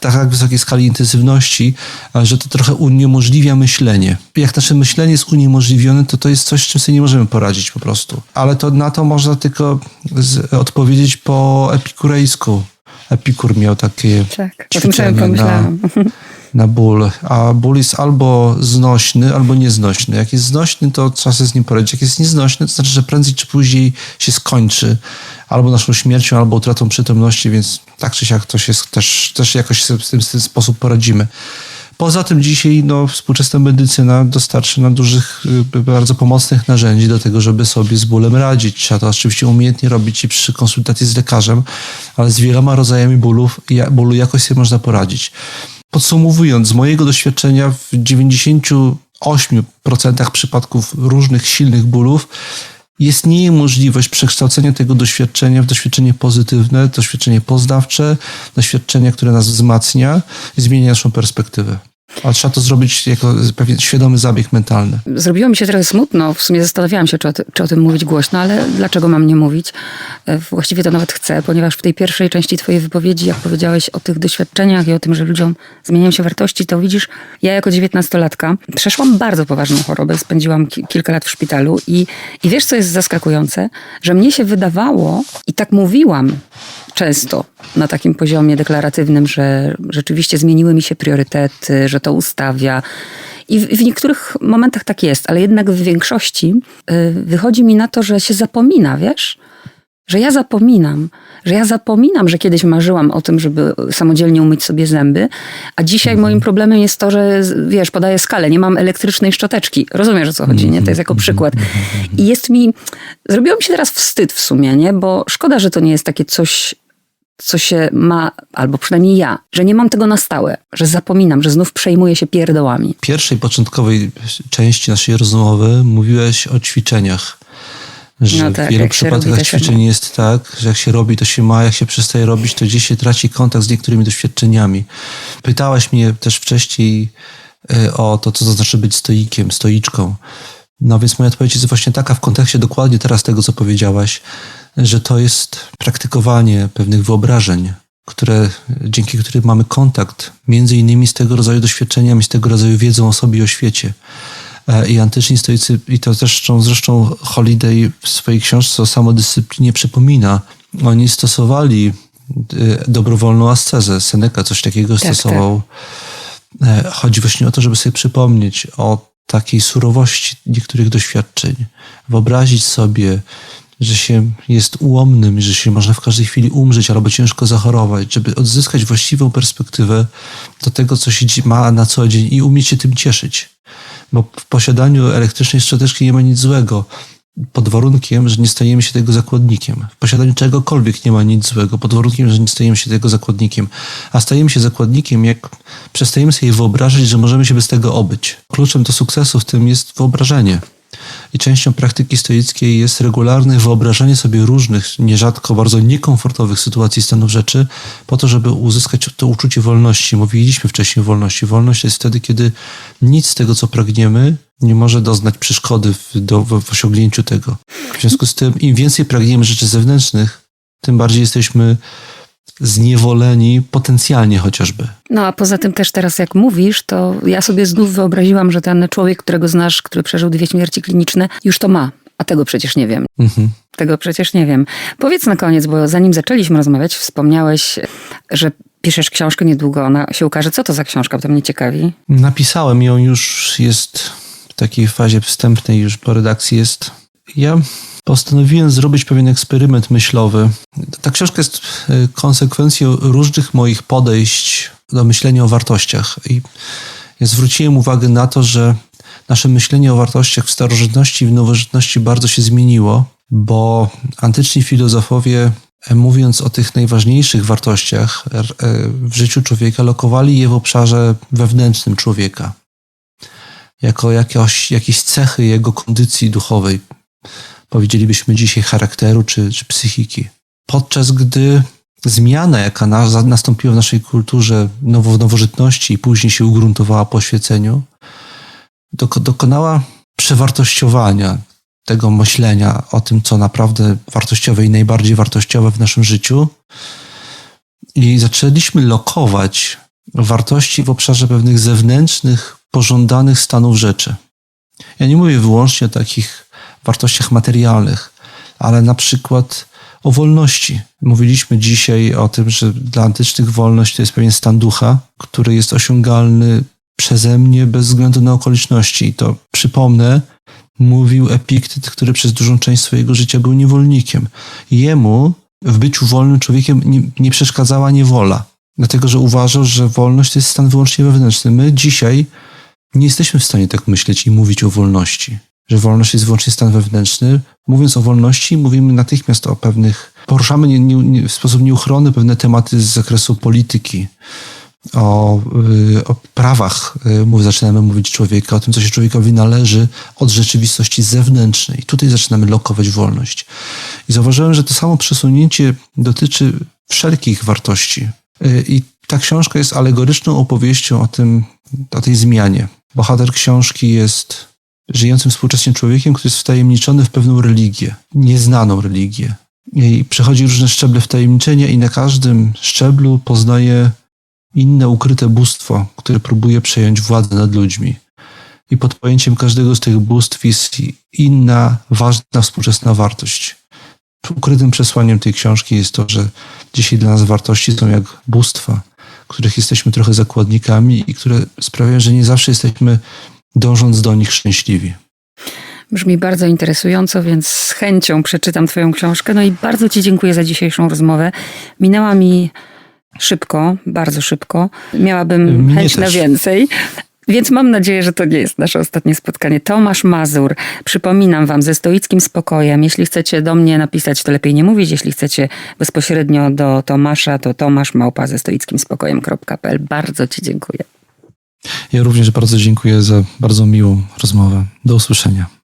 tak wysokiej skali intensywności, że to trochę uniemożliwia myślenie. Jak nasze myślenie jest uniemożliwione, to to jest coś, z czym sobie nie możemy poradzić po prostu. Ale to na to można tylko z, odpowiedzieć po epikurejsku. Epikur miał takie tak, ćwiczenie na, na ból, a ból jest albo znośny, albo nieznośny. Jak jest znośny, to trzeba sobie z nim poradzić. Jak jest nieznośny, to znaczy, że prędzej czy później się skończy albo naszą śmiercią, albo utratą przytomności, więc tak czy siak to się też, też jakoś w ten, w ten sposób poradzimy. Poza tym dzisiaj no, współczesna medycyna dostarczy nam dużych, y, bardzo pomocnych narzędzi do tego, żeby sobie z bólem radzić. Trzeba to oczywiście umiejętnie robić i przy konsultacji z lekarzem, ale z wieloma rodzajami bólów, bólu jakoś sobie można poradzić. Podsumowując, z mojego doświadczenia w 98% przypadków różnych silnych bólów istnieje możliwość przekształcenia tego doświadczenia w doświadczenie pozytywne, doświadczenie poznawcze, doświadczenie, które nas wzmacnia i zmienia naszą perspektywę. A trzeba to zrobić jako pewien świadomy zabieg mentalny. Zrobiło mi się trochę smutno. W sumie zastanawiałam się, czy o, czy o, tym mówić głośno, ale dlaczego mam nie mówić? E, właściwie to nawet chcę, ponieważ w tej pierwszej części twojej wypowiedzi, jak powiedziałeś o tych doświadczeniach i o tym, że ludziom zmieniają się wartości, to widzisz, ja jako dziewiętnastolatka przeszłam bardzo poważną chorobę. Spędziłam ki kilka lat w szpitalu i, i wiesz, co jest zaskakujące? Że mnie się wydawało i tak mówiłam często na takim poziomie deklaratywnym, że rzeczywiście zmieniły mi się priorytety, że to ustawia. I w, w niektórych momentach tak jest, ale jednak w większości y, wychodzi mi na to, że się zapomina, wiesz? Że ja zapominam, że ja zapominam, że kiedyś marzyłam o tym, żeby samodzielnie umyć sobie zęby, a dzisiaj mhm. moim problemem jest to, że wiesz, podaję skalę, nie mam elektrycznej szczoteczki. Rozumiesz o co chodzi, nie? To jest jako mhm. przykład. I jest mi, zrobiło mi się teraz wstyd w sumie, nie? Bo szkoda, że to nie jest takie coś co się ma, albo przynajmniej ja, że nie mam tego na stałe, że zapominam, że znów przejmuję się pierdołami. W pierwszej, początkowej części naszej rozmowy mówiłeś o ćwiczeniach. Że no tak, w wielu przypadkach ćwiczeń jest tak, że jak się robi, to się ma, jak się przestaje robić, to gdzieś się traci kontakt z niektórymi doświadczeniami. Pytałaś mnie też wcześniej e, o to, co to znaczy być stoikiem, stoiczką. No więc moja odpowiedź jest właśnie taka w kontekście dokładnie teraz tego, co powiedziałaś, że to jest praktykowanie pewnych wyobrażeń, które, dzięki którym mamy kontakt między innymi z tego rodzaju doświadczeniami, z tego rodzaju wiedzą o sobie i o świecie. E, I antyczni stoicy, i to zresztą, zresztą Holiday w swojej książce o samodyscyplinie przypomina, oni stosowali e, dobrowolną ascezę. Seneca coś takiego tak, stosował. Tak. Chodzi właśnie o to, żeby sobie przypomnieć o takiej surowości niektórych doświadczeń. Wyobrazić sobie, że się jest ułomnym, że się można w każdej chwili umrzeć albo ciężko zachorować, żeby odzyskać właściwą perspektywę do tego, co się ma na co dzień i umieć się tym cieszyć. Bo w posiadaniu elektrycznej szczoteczki nie ma nic złego, pod warunkiem, że nie stajemy się tego zakładnikiem. W posiadaniu czegokolwiek nie ma nic złego, pod warunkiem, że nie stajemy się tego zakładnikiem. A stajemy się zakładnikiem, jak przestajemy sobie wyobrażać, że możemy się bez tego obyć. Kluczem do sukcesu w tym jest wyobrażenie. I częścią praktyki stoickiej jest regularne wyobrażanie sobie różnych, nierzadko bardzo niekomfortowych sytuacji, stanów rzeczy, po to, żeby uzyskać to uczucie wolności. Mówiliśmy wcześniej o wolności. Wolność jest wtedy, kiedy nic z tego, co pragniemy, nie może doznać przeszkody w, do, w osiągnięciu tego. W związku z tym, im więcej pragniemy rzeczy zewnętrznych, tym bardziej jesteśmy zniewoleni potencjalnie chociażby. No a poza tym też teraz jak mówisz, to ja sobie znów wyobraziłam, że ten człowiek, którego znasz, który przeżył dwie śmierci kliniczne, już to ma. A tego przecież nie wiem. Mhm. Tego przecież nie wiem. Powiedz na koniec, bo zanim zaczęliśmy rozmawiać, wspomniałeś, że piszesz książkę niedługo, ona się ukaże. Co to za książka? To mnie ciekawi. Napisałem ją już, jest w takiej fazie wstępnej, już po redakcji jest. Ja postanowiłem zrobić pewien eksperyment myślowy. Ta książka jest e, konsekwencją różnych moich podejść do myślenia o wartościach. I ja zwróciłem uwagę na to, że nasze myślenie o wartościach w starożytności i w nowożytności bardzo się zmieniło, bo antyczni filozofowie, e, mówiąc o tych najważniejszych wartościach e, w życiu człowieka, lokowali je w obszarze wewnętrznym człowieka. Jako jakieś, jakieś cechy jego kondycji duchowej, powiedzielibyśmy dzisiaj, charakteru czy, czy psychiki. Podczas gdy zmiana, jaka na, nastąpiła w naszej kulturze nowo, nowożytności i później się ugruntowała po oświeceniu, dokonała przewartościowania tego myślenia o tym, co naprawdę wartościowe i najbardziej wartościowe w naszym życiu. I zaczęliśmy lokować wartości w obszarze pewnych zewnętrznych, pożądanych stanów rzeczy. Ja nie mówię wyłącznie o takich wartościach materialnych, ale na przykład o wolności. Mówiliśmy dzisiaj o tym, że dla antycznych wolność to jest pewien stan ducha, który jest osiągalny przeze mnie bez względu na okoliczności. I to przypomnę, mówił Epiktet, który przez dużą część swojego życia był niewolnikiem. Jemu w byciu wolnym człowiekiem nie, nie przeszkadzała niewola, dlatego że uważał, że wolność to jest stan wyłącznie wewnętrzny. My dzisiaj nie jesteśmy w stanie tak myśleć i mówić o wolności, że wolność jest wyłącznie stan wewnętrzny. Mówiąc o wolności, mówimy natychmiast o pewnych, poruszamy nie, nie, nie, w sposób nieuchronny pewne tematy z zakresu polityki, o, y, o prawach, y, zaczynamy mówić człowieka, o tym, co się człowiekowi należy od rzeczywistości zewnętrznej. Tutaj zaczynamy lokować wolność. I zauważyłem, że to samo przesunięcie dotyczy wszelkich wartości. Y, I ta książka jest alegoryczną opowieścią o, tym, o tej zmianie. Bohater książki jest żyjącym współczesnie człowiekiem, który jest wtajemniczony w pewną religię, nieznaną religię. I przechodzi różne szczeble wtajemniczenia i na każdym szczeblu poznaje inne ukryte bóstwo, które próbuje przejąć władzę nad ludźmi. I pod pojęciem każdego z tych bóstw jest inna, ważna, współczesna wartość. Ukrytym przesłaniem tej książki jest to, że dzisiaj dla nas wartości są jak bóstwa, których jesteśmy trochę zakładnikami i które sprawiają, że nie zawsze jesteśmy dążąc do nich szczęśliwi. Brzmi bardzo interesująco, więc z chęcią przeczytam Twoją książkę. No i bardzo Ci dziękuję za dzisiejszą rozmowę. Minęła mi szybko, bardzo szybko. Miałabym Mnie chęć też. na więcej. Więc mam nadzieję, że to nie jest nasze ostatnie spotkanie. Tomasz Mazur, przypominam wam, ze stoickim spokojem. Jeśli chcecie do mnie napisać, to lepiej nie mówić. Jeśli chcecie bezpośrednio do Tomasza, to Tomasz Małpa ze stoickim spokojem.pl. Bardzo ci dziękuję. Ja również bardzo dziękuję za bardzo miłą rozmowę. Do usłyszenia.